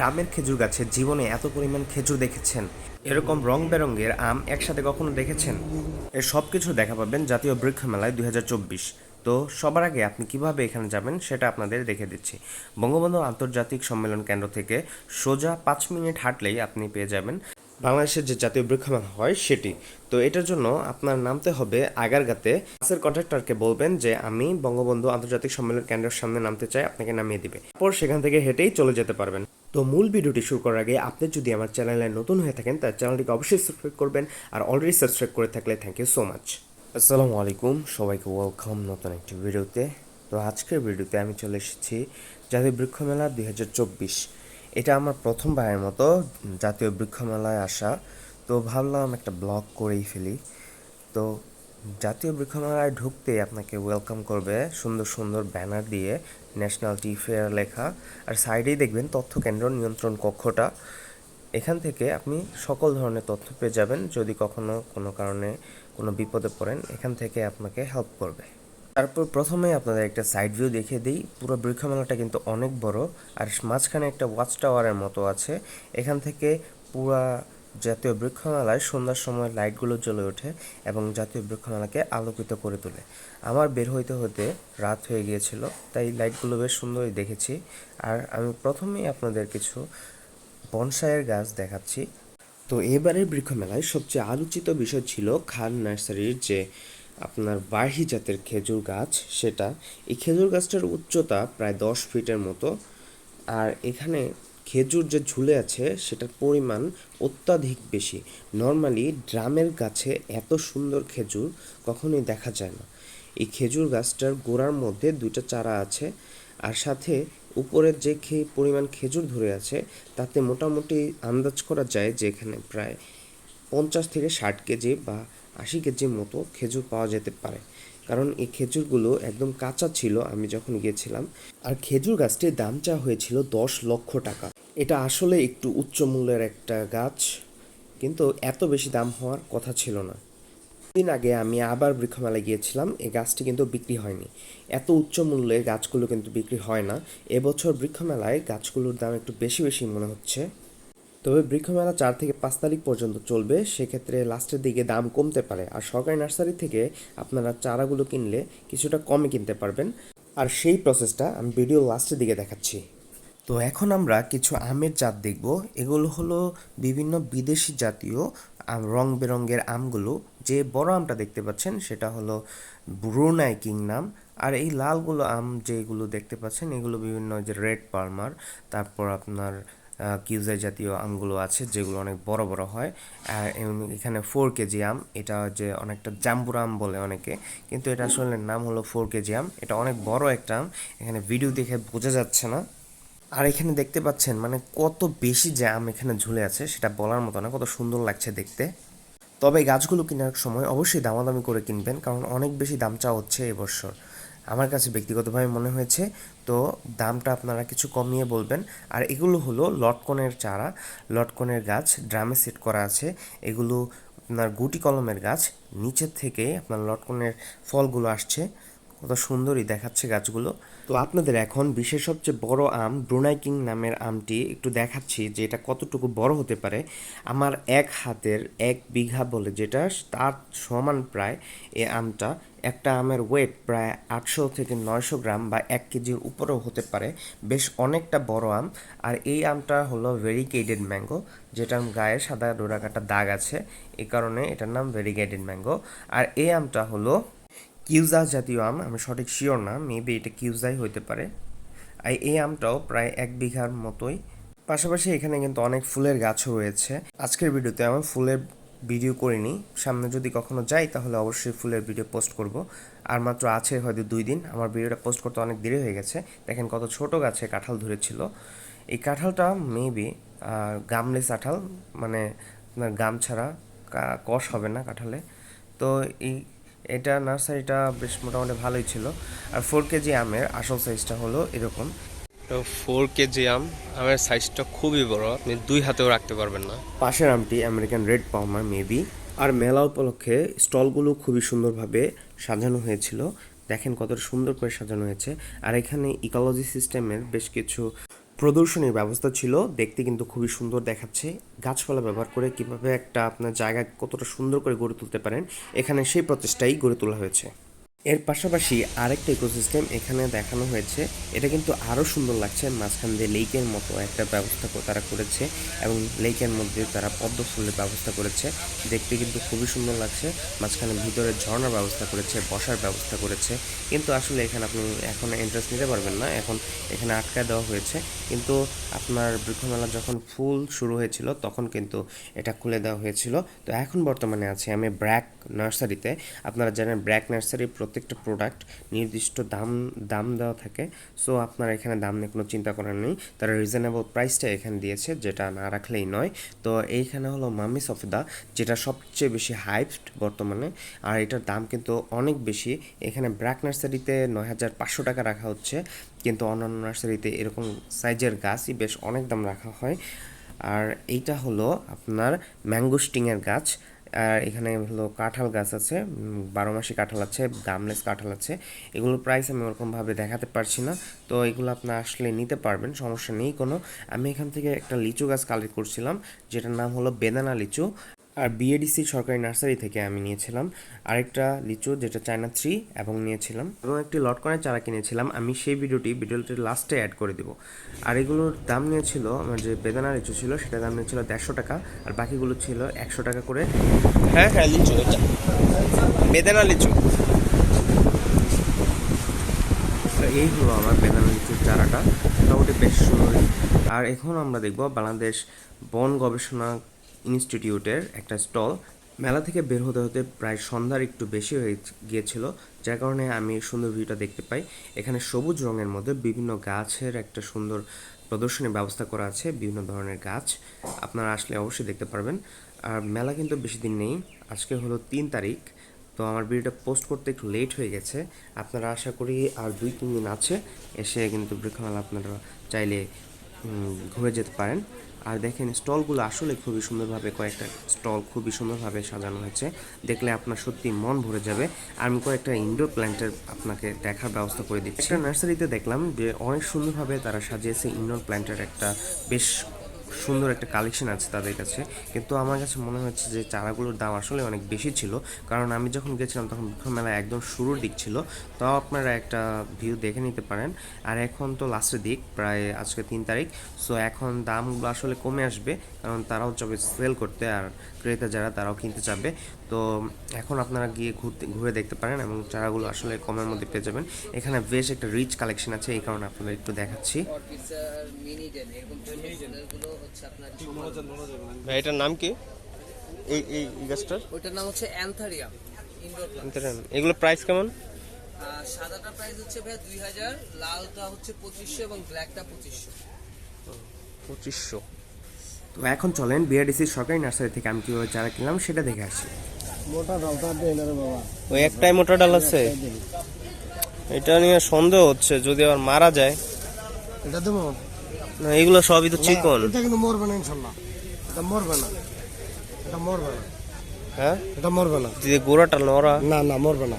গ্রামের খেজুর গাছে জীবনে এত পরিমাণ খেজুর দেখেছেন। এরকম রং বেরঙের আম একসাথে কখনো দেখেছেন? এর সব কিছু দেখা পাবেন জাতীয় বৃক্ষ মেলায় দু হাজার চব্বিশ। তো সবার আগে আপনি কীভাবে এখানে যাবেন সেটা আপনাদের দেখে দিচ্ছি। বঙ্গবন্ধু আন্তর্জাতিক সম্মেলন কেন্দ্র থেকে সোজা পাঁচ মিনিট হাঁটলেই আপনি পেয়ে যাবেন বাংলাদেশের যে জাতীয় বৃক্ষমেলা হয় সেটি। তো এটার জন্য আপনার নামতে হবে আগারগাতে। বাসের কন্ট্রাক্টরকে বলবেন যে, আমি বঙ্গবন্ধু আন্তর্জাতিক সম্মেলন কেন্দ্রের সামনে নামতে চাই, আপনাকে নামিয়ে দিবে। তারপর সেখান থেকে হেঁটেই চলে যেতে পারবেন। তো মূল ভিডিওটি শুরু করার আগে আপনি যদি আমার চ্যানেলে নতুন হয়ে থাকেন তার চ্যানেলটিকে অবশ্যই সাবস্ক্রাইব করবেন আর অলরেডি সাবস্ক্রাইব করে থাকলে থ্যাংক ইউ সো মাচ আসসালামু আলাইকুম, সবাইকে ওয়েলকাম নতুন একটি ভিডিওতে। তো আজকের ভিডিওতে আমি চলে এসেছি জাতীয় বৃক্ষ মেলা দুই হাজার চব্বিশ। এটা আমার প্রথমবারের মতো জাতীয় বৃক্ষ মেলায় আসা। তো ভাবলাম একটা ব্লগ করেই ফেলি। তো জাতীয় বৃক্ষ মেলায় ঢুকতে আপনাকে ওয়েলকাম করবে সুন্দর সুন্দর ব্যানার দিয়ে ন্যাশনাল টি ফেয়ার লেখা। আর সাইডেই দেখবেন তথ্য কেন্দ্র নিয়ন্ত্রণ কক্ষটা। এখান থেকে আপনি সকল ধরনের তথ্য পেয়ে যাবেন যদি কখনো কোনো কারণে কোনো বিপদে পড়েন, এখান থেকে আপনাকে হেল্প করবে। তারপর প্রথমে আপনাদের একটা সাইড ভিউ দেখিয়ে দিই। পুরো বৃক্ষমেলাটা কিন্তু অনেক বড়। আর মাঝখানে একটা ওয়াচ টাওয়ারের মতো আছে। এখান থেকে পুরা জাতীয় বৃক্ষমালায় সন্ধ্যার সময় লাইটগুলো জ্বলে ওঠে এবং জাতীয় বৃক্ষমালাকে আলোকিত করে তোলে। আমার বের হইতে হতে রাত হয়ে গিয়েছিল, তাই লাইটগুলো বেশ সুন্দরই দেখেছি। আর আমি প্রথমেই আপনাদের কিছু বনসাইয়ের গাছ দেখাচ্ছি। তো এবারের বৃক্ষমেলায় সবচেয়ে আলোচিত বিষয় ছিল খান নার্সারির যে আপনার বার্হি জাতের খেজুর গাছ, সেটা। এই খেজুর গাছটার উচ্চতা প্রায় দশ ফিটের মতো। আর এখানে খেজুর যে ঝুলে আছে, সেটার পরিমাণ অত্যাধিক বেশি। নর্মালি ড্রামের গাছে এত সুন্দর খেজুর কখনোই দেখা যায় না। এই খেজুর গাছটার গোড়ার মধ্যে দুইটা চারা আছে, আর সাথে উপরের যে খে, পরিমাণ খেজুর ধরে আছে, তাতে মোটামুটি আন্দাজ করা যায় যে এখানে প্রায় পঞ্চাশ থেকে ষাট কেজি বা আশি কেজির মতো খেজুর পাওয়া যেতে পারে। কারণ এই খেজুরগুলো একদম কাঁচা ছিল, আমি যখন গিয়েছিলাম, আর খেজুর গাছটির দাম চাওয়া হয়েছিল দশ লক্ষ টাকা। এটা আসলে একটু উচ্চ মূল্যের একটা গাছ, কিন্তু এত বেশি দাম হওয়ার কথা ছিল না। দিন আগে আমি আবার বৃক্ষমেলায় গিয়েছিলাম এই গাছটি কিন্তু বিক্রি হয়নি। এত উচ্চ মূল্যে গাছগুলো কিন্তু বিক্রি হয় না। এবছর বৃক্ষমেলায় গাছগুলোর দাম একটু বেশি বেশি মনে হচ্ছে। তবে বৃক্ষমেলা চার থেকে পাঁচ তারিখ পর্যন্ত চলবে, সেক্ষেত্রে লাস্টের দিকে দাম কমতে পারে। আর সরকারি নার্সারি থেকে আপনারা চারাগুলো কিনলে কিছুটা কমে কিনতে পারবেন। আর সেই প্রসেসটা আমি ভিডিও লাস্টের দিকে দেখাচ্ছি। তো এখন আমরা কিছু আমের জাত দেখব। এগুলো হলো বিভিন্ন বিদেশি জাতীয় রং বেরঙের আমগুলো। যে বড় আমটা দেখতে পাচ্ছেন সেটা হলো ব্রুনাই কিং নাম। আর এই লালগুলো আম যেগুলো দেখতে পাচ্ছেন, এগুলো বিভিন্ন যে রেড পালমার তারপর আপনার কিউজাই জাতীয় আমগুলো আছে যেগুলো অনেক বড় বড় হয়। আর এখানে ফোর কেজি আম, এটা যে অনেকটা জাম্বুর আম বলে অনেকে, কিন্তু এটা আসলে নাম হলো ফোর কেজি আম। এটা অনেক বড় একটা আম, এখানে ভিডিও দেখে বোঝা যাচ্ছে না। আর এখানে দেখতে পাচ্ছেন মানে কত বেশি জ্যাম এখানে ঝুলে আছে সেটা বলার মতো না, কত সুন্দর লাগছে দেখতে। তবে গাছগুলো কেনার সময় অবশ্যই দামাদামি করে কিনবেন, কারণ অনেক বেশি দাম চাওয়া হচ্ছে এবছর আমার কাছে ব্যক্তিগতভাবে মনে হয়েছে, তো দামটা আপনারা কিছু কমিয়ে বলবেন। আর এগুলো হলো লটকনের চারা, লটকনের গাছ ড্রামে সেট করা আছে। এগুলো আপনার গুটি কলমের গাছ, নিচের থেকে আপনার লটকনের ফলগুলো আসছে। কত সুন্দরই দেখাচ্ছে গাছগুলো। তো আপনাদের এখন বিশ্বের সবচেয়ে বড় আম ব্রুনাই কিং নামের আমটি একটু দেখাচ্ছি যে এটা কতটুকু বড় হতে পারে। আমার এক হাতের এক বিঘা বলে যেটা, তার সমান প্রায় এই আমটা। একটা আমের ওয়েট প্রায় আটশো থেকে নয়শো গ্রাম বা এক কেজির উপরেও হতে পারে। বেশ অনেকটা বড় আম। আর এই আমটা হলো ভেরিকেটেড ম্যাঙ্গো যেটার গায়ে সাদা ডোরাকাটা দাগ আছে। এই কারণে এটার নাম ভেরিকেটেড ম্যাঙ্গো আর এই আমটা হলো কিউজা জাতীয় আম, আমি সঠিক শিওর না মেবি এটা কিউজাই হইতে পারে। আর এই আমটাও প্রায় এক বিঘার মতোই। পাশাপাশি এখানে কিন্তু অনেক ফুলের গাছও রয়েছে। আজকের ভিডিওতে আমি ফুলের ভিডিও করিনি। সামনে যদি কখনো যাই, তাহলে অবশ্যই ফুলের ভিডিও পোস্ট করব। আর মাত্র আছে হয়তো দুই দিন। আমার ভিডিওটা পোস্ট করতে অনেক দেরি হয়ে গেছে। দেখেন কত ছোট গাছে কাঁঠাল ধরেছিল। এই কাঁঠালটা মেবি গামলেস কাঁঠাল মানে আপনার গাম ছাড়া কষ হবে না কাঁঠালে। তো এই এটা নার্সারিটা বেশ মোটামুটি ভালোই ছিল। আর ফোর কেজি আমের আসল সাইজটা হলো এরকম। তো ফোর কেজি আম আমের সাইজটা খুবই বড় আপনি দুই হাতেও রাখতে পারবেন না। পাশের আমটি আমেরিকান রেড পাউমার মেবি আর মেলা উপলক্ষে স্টলগুলো খুবই সুন্দরভাবে সাজানো হয়েছিল। দেখেন কত সুন্দর করে সাজানো হয়েছে। আর এখানে ইকোলজি সিস্টেমের বেশ কিছু প্রদর্শনীর ব্যবস্থা ছিল। দেখতে কিন্তু খুবই সুন্দর দেখাচ্ছে। গাছপালা ব্যবহার করে কীভাবে একটা আপনার জায়গা কতটা সুন্দর করে গড়ে তুলতে পারেন, এখানে সেই প্রচেষ্টাই গড়ে তোলা হয়েছে। এর পাশাপাশি আরেকটা ইকোসিস্টেম এখানে দেখানো হয়েছে। এটা কিন্তু আরও সুন্দর লাগছে। মাঝখান দিয়ে লেকের মতো একটা ব্যবস্থা তারা করেছে এবং লেকের মধ্যে তারা পদ্ম ফুলের ব্যবস্থা করেছে। দেখতে কিন্তু খুবই সুন্দর লাগছে। মাঝখানে ভিতরে ঝর্ণার ব্যবস্থা করেছে, বসার ব্যবস্থা করেছে। কিন্তু আসলে এখানে আপনি এখন এন্ট্রেন্স নিতে পারবেন না। এখন এখানে আটকায় দেওয়া হয়েছে। কিন্তু আপনার বৃক্ষমেলা যখন ফুল শুরু হয়েছিল, তখন কিন্তু এটা খুলে দেওয়া হয়েছিল। তো এখন বর্তমানে আছি আমি ব্র্যাক নার্সারিতে। আপনারা জানেন ব্র্যাক নার্সারি প্রত্যেকটা প্রোডাক্ট নির্দিষ্ট দাম দাম দেওয়া থাকে। সো আপনার এখানে দাম নিয়ে কোনো চিন্তা করার নেই। তারা রিজনেবল প্রাইসটা এখানে দিয়েছে, যেটা না রাখলেই নয়। তো, এইখানে হলো মামি সফিদা যেটা সবচেয়ে বেশি হাইপড বর্তমানে। আর এটার দাম কিন্তু অনেক বেশি। এখানে ব্র্যাক নার্সারিতে নয় হাজার পাঁচশো টাকা রাখা হচ্ছে। কিন্তু অন্যান্য নার্সারিতে এরকম সাইজের গাছই বেশ অনেক দাম রাখা হয়। আর এইটা হলো আপনার ম্যাঙ্গোস্টিংয়ের গাছ। আর এখানে হলো কাঁঠাল গাছ আছে বারো মাসি কাঁঠাল আছে, দামলেস কাঁঠাল আছে। এগুলোর প্রাইস আমি ওরকমভাবে দেখাতে পারছি না, তো এগুলো আপনার আসলে নিতে পারবেন, সমস্যা নেই কোনো। আমি এখান থেকে একটা লিচু গাছ কালেক্ট করছিলাম, যেটার নাম হলো বেদানা লিচু। আর বিএডিসি সরকারি নার্সারি থেকে আমি নিয়েছিলাম। আরেকটা লিচু যেটা চায়না থ্রি এবং নিয়েছিলাম। এবং একটি লটকনের চারা কিনেছিলাম। আমি সেই ভিডিওটি ভিডিওটির লাস্টে অ্যাড করে দিব। আর এগুলোর দাম নিয়েছিল আমার যে বেদানা লিচু ছিল সেটার দাম নিয়েছিল দেড়শো টাকা আর বাকিগুলো ছিল একশো টাকা করে। হ্যাঁ হ্যাঁ লিচু বেদানা লিচু। এই হলো আমার বেদানা লিচুর চারাটা। মোটামুটি বেশ সুন্দর আর এখন আমরা দেখব বাংলাদেশ বন গবেষণা ইনস্টিটিউটের একটা স্টল। মেলা থেকে বের হতে হতে প্রায় সন্ধ্যার একটু বেশি হয়ে গিয়েছিল, যার কারণে আমি সুন্দর ভিউটা দেখতে পাই। এখানে সবুজ রঙের মধ্যে বিভিন্ন গাছের একটা সুন্দর প্রদর্শনীর ব্যবস্থা করা আছে, বিভিন্ন ধরনের গাছ। আপনারা আসলে অবশ্যই দেখতে পারবেন। আর মেলা কিন্তু বেশি দিন নেই, আজকে হলো তিন তারিখ। তো আমার ভিডিওটা পোস্ট করতে একটু লেট হয়ে গেছে। আপনারা আশা করি আর দুই, তিন দিন আছে, এসে কিন্তু বৃক্ষমেলা আপনারা চাইলে ঘুরে যেতে পারেন। আর দেখেন, স্টলগুলো আসলে খুবই সুন্দরভাবে কয়েকটা স্টল খুবই সুন্দরভাবে সাজানো হয়েছে। দেখলে আপনার সত্যি মন ভরে যাবে। আমি কয়েকটা ইনডোর প্ল্যান্টের আপনাকে দেখার ব্যবস্থা করে দিচ্ছি। একটা নার্সারিতে দেখলাম যে, অনেক সুন্দরভাবে তারা সাজিয়েছে ইনডোর প্ল্যান্টের একটা বেশ সুন্দর একটা কালেকশন আছে তাদের কাছে। কিন্তু আমার কাছে মনে হচ্ছে যে চারাগুলোর দাম আসলে অনেক বেশি ছিল। কারণ আমি যখন গেছিলাম তখন মেলা একদম শুরুর দিক ছিল। তাও আপনারা একটা ভিউ দেখে নিতে পারেন। আর এখন তো লাস্টের দিক, প্রায় আজকে তিন তারিখ। সো এখন দামগুলো আসলে কমে আসবে। কারণ তারাও যাবে সেল করতে। আর ক্রেতা যারা, তারাও কিনতে চাবে। তো এখন আপনারা গিয়ে ঘুরতে ঘুরে দেখতে পারেন এবং চারাগুলো আসলে কমের মধ্যে পেয়ে যাবেন। এখানে বেশ একটা রিচ কালেকশন আছে এই কারণে আপনাদের একটু দেখাচ্ছি। মিনি এটার নাম কি? এই এই গাছটার? ওইটার নাম হচ্ছে অ্যান্থারিয়াম এগুলো প্রাইস কেমন? সাদাটা প্রাইস হচ্ছে ভাই দুই হাজার লালটা হচ্ছে পঁচিশশো এবং ব্ল্যাকটা পঁচিশশো। পঁচিশশো। তো এখন চলেন বিআরডিসি সরকারি নার্সারি থেকে আমি কীভাবে চারা কিনলাম সেটা দেখে আসি। ওই একটাই মোটা ডাল আছে? এটা নিয়ে সন্দেহ হচ্ছে যদি আবার মারা যায়। এটা দেবো? না এগুলো সবই তো চিকন। এটা কিন্তু মরবে না ইনশাল্লাহ। এটা মরবে না। এটা মরবে না। হ্যাঁ? এটা মরবে না। যদি গোড়াটা নড়া। না না মরবে না।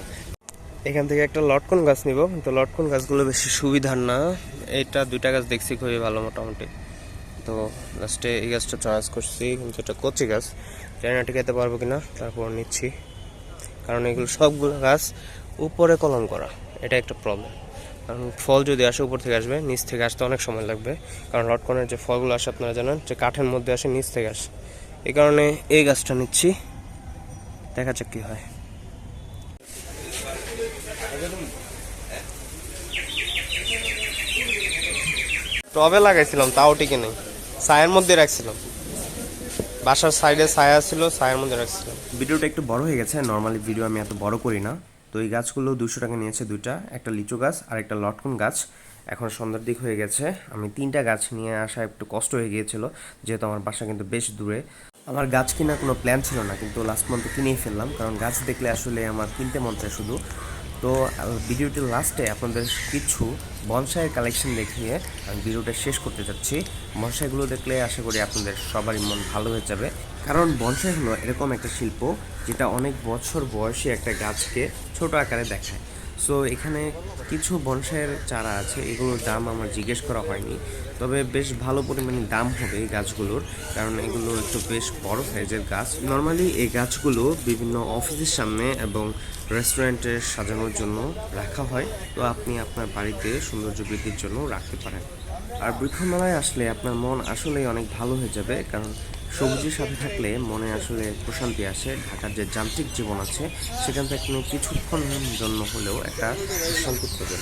এখান থেকে একটা লটকন গাছ নিব। কিন্তু লটকন গাছগুলো বেশি সুবিধার না। এটা দুইটা গাছ দেখছি খুবই ভালো মোটামুটি। তো লাস্টে এই গাছটা চয়েস করছি কিন্তু এটা কচি গাছ। জানি না টিকাতে পারব কিনা, তারপর নিচ্ছি। কারণ এগুলো সবগুলো গাছ উপরে কলম করা, এটা একটা প্রবলেম কারণ ফল যদি আসে উপর থেকে আসবে, নিচ থেকে আসতে অনেক সময় লাগবে। কারণ লটকনের যে ফলগুলো আসে আপনারা জানেন, যে কাঠের মধ্যে আসে, নিচ থেকে আসে। এই কারণে এই গাছটা নিচ্ছি। দেখা যাক কী হয়। টবে লাগাইছিলাম, তাও টিকে নেই। ছায়ের মধ্যে রাখছিলাম। বাসার সাইডে ছায়া ছিল, ছায়ের মধ্যে রাখছিলাম। ভিডিওটা একটু বড় হয়ে গেছে নর্মালি ভিডিও আমি এত বড় করি না। তো এই গাছগুলো দুশো টাকা নিয়েছে দুইটা, একটা লিচু গাছ আর একটা লটকন গাছ। এখন সন্ধ্যার দিক হয়ে গেছে, আমি তিনটা গাছ নিয়ে আসা একটু কষ্ট হয়ে গিয়েছিল, যেহেতু আমার বাসা কিন্তু বেশ দূরে। আমার গাছ কেনার কোনো প্ল্যান ছিল না, কিন্তু লাস্ট মান্থে কিনেই ফেললাম, কারণ গাছ দেখলে আসলে আমার কিনতে মন চায় শুধু। তো ভিডিওটি লাস্টে আপনাদের কিছু বনসাইয়ের কালেকশন দেখিয়ে আমি ভিডিওটা শেষ করতে চাচ্ছি বনসাইগুলো দেখলে আশা করি আপনাদের সবারই মন ভালো হয়ে যাবে। কারণ বনসাই হলো এরকম একটা শিল্প যেটা অনেক বছর বয়সী একটা গাছকে ছোট আকারে দেখায়। সো এখানে কিছু বনসাইয়ের চারা আছে, এগুলোর দাম আমার জিজ্ঞেস করা হয়নি। তবে বেশ ভালো পরিমাণে দাম হবে এই গাছগুলোর, কারণ এগুলো একটু বেশ বড় সাইজের গাছ। নর্মালি এই গাছগুলো বিভিন্ন অফিসের সামনে এবং রেস্টুরেন্টে সাজানোর জন্য রাখা হয়। তো আপনি আপনার বাড়িতে সৌন্দর্য বৃদ্ধির জন্য রাখতে পারেন। আর বৃক্ষমেলায় আসলে আপনার মন আসলেই অনেক ভালো হয়ে যাবে, কারণ সবজির সাথে থাকলে মনে আসলে প্রশান্তি আসে। ঢাকার যে যান্ত্রিক জীবন আছে, সেখান থেকে কিছুক্ষণের জন্য হলেও একটা প্রশান্তি পাবেন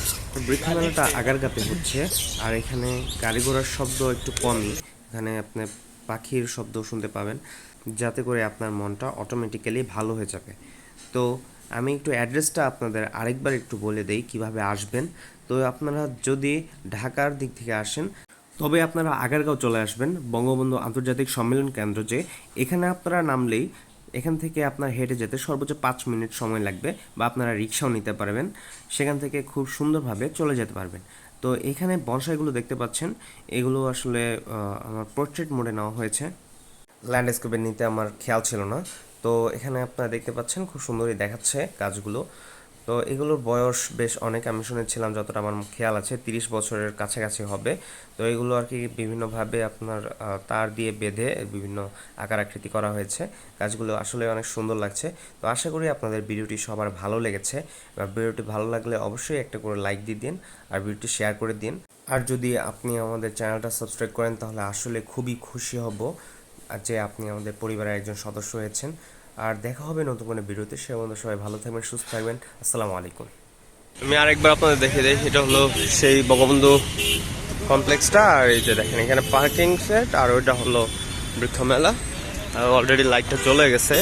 বৃক্ষমেলাটা আগারগাতে হচ্ছে, আর এখানে গাড়ি ঘোড়ার শব্দ একটু কমই। এখানে আপনি পাখির শব্দ শুনতে পাবেন, যাতে করে আপনার মনটা অটোমেটিক্যালি ভালো হয়ে যাবে। তো আমি একটু অ্যাড্রেসটা আপনাদের আরেকবার একটু বলে দেই, কীভাবে আসবেন। তো আপনারা যদি ঢাকার দিক থেকে আসেন তবে আপনারা আগারগাঁও চলে আসবেন, বঙ্গবন্ধু আন্তর্জাতিক সম্মেলন কেন্দ্র যে, এখানে আপনারা নামলেই এখান থেকে আপনার হেঁটে যেতে সর্বোচ্চ পাঁচ মিনিট সময় লাগবে বা আপনারা রিক্সাও নিতে পারবেন, সেখান থেকে খুব সুন্দরভাবে চলে যেতে পারবেন। তো এখানে বনসাইগুলো দেখতে পাচ্ছেন, এগুলো আসলে আমার পোর্ট্রেট মোডে নেওয়া হয়েছে। ল্যান্ডস্কেপে নিতে আমার খেয়াল ছিল না। তো এখানে আপনারা দেখতে পাচ্ছেন, খুব সুন্দরই দেখাচ্ছে গাছগুলো। তো এগুলোর বয়স বেশ অনেক, আমি শুনেছিলাম যতটা আমার খেয়াল আছে, তিরিশ বছরের কাছাকাছি হবে। তো এগুলো আর কি বিভিন্নভাবে আপনার তার দিয়ে বেঁধে বিভিন্ন আকার আকৃতি করা হয়েছে। গাছগুলো আসলে অনেক সুন্দর লাগছে। তো আশা করি আপনাদের ভিডিওটি সবার ভালো লেগেছে। বা ভিডিওটি ভালো লাগলে অবশ্যই একটা করে লাইক দিয়ে দিন আর ভিডিওটি শেয়ার করে দিন। আর যদি আপনি আমাদের চ্যানেলটা সাবস্ক্রাইব করেন, তাহলে আসলে খুবই খুশি হব যে আপনি আমাদের পরিবারের একজন সদস্য হয়েছেন। আর দেখা হবে নতুন কোনো ভিডিওতে। সে বন্ধু সবাই ভালো থাকবেন, সুস্থ থাকবেন। আসসালামু আলাইকুম। আমি আরেকবার আপনাদের দেখে দিই এটা হলো সেই বঙ্গবন্ধু কমপ্লেক্সটা, আর এই যে দেখেন, এখানে পার্কিং সেট, আর ওইটা হলো বৃক্ষ মেলা। অলরেডি লাইটটা চলে গেছে।